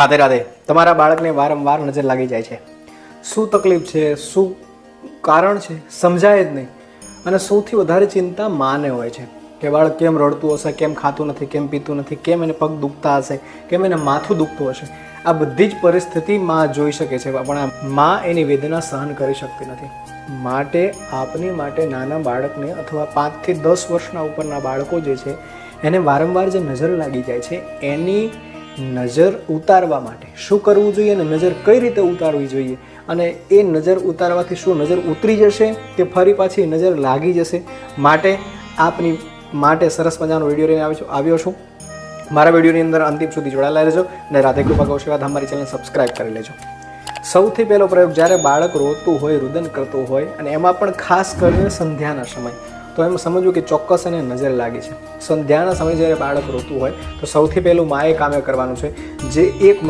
રાધે રાધે તમારા બાળકને વારંવાર નજર લાગી જાય છે. શું તકલીફ છે? શું કારણ છે? સમજાય જ નહીં. અને સૌથી વધારે ચિંતા માને હોય છે કે બાળક કેમ રડતું હશે, કેમ ખાતું નથી, કેમ પીતું નથી, કેમ એને પગ દુખતા હશે, કેમ એને માથું દુખતું હશે. આ બધી જ પરિસ્થિતિ માં જોઈ શકે છે, પણ આ માં એની વેદના સહન કરી શકતી નથી. માટે આપની માટે નાના બાળકને અથવા પાંચથી દસ વર્ષના ઉપરના બાળકો જે છે, એને વારંવાર જે નજર લાગી જાય છે, એની નજર ઉતારવા માટે. શું કરવું જોઈએ અને નજર કઈ રીતે ઉતારવી જોઈએ? અને એ નજર ઉતારવાથી શું નજર ઉતરી જશે કે ફરી પાછી નજર લાગી જશે? માટે આપની માટે સરસ મજાનો વીડિયો લઈને આવ્યો છું આવ્યો છું. મારા વિડીયોની અંદર અંતિમ સુધી જોડાયેલા રહેજો અને રાધે કૃપા ગૌશેવાદ અમારી ચેનલ સબસ્ક્રાઈબ કરી લેજો. સૌથી પહેલો પ્રયોગ જ્યારે બાળક રોતું હોય, રુદન કરતું હોય અને એમાં પણ ખાસ કરીને સંધ્યાના સમય. તો એમ સમજવું કે ચોક્કસ એને નજર લાગી છે. સંધ્યાના સમયે જ્યારે બાળક રોતું હોય, તો સૌથી પહેલું માએ કામે કરવાનું છે. જે એક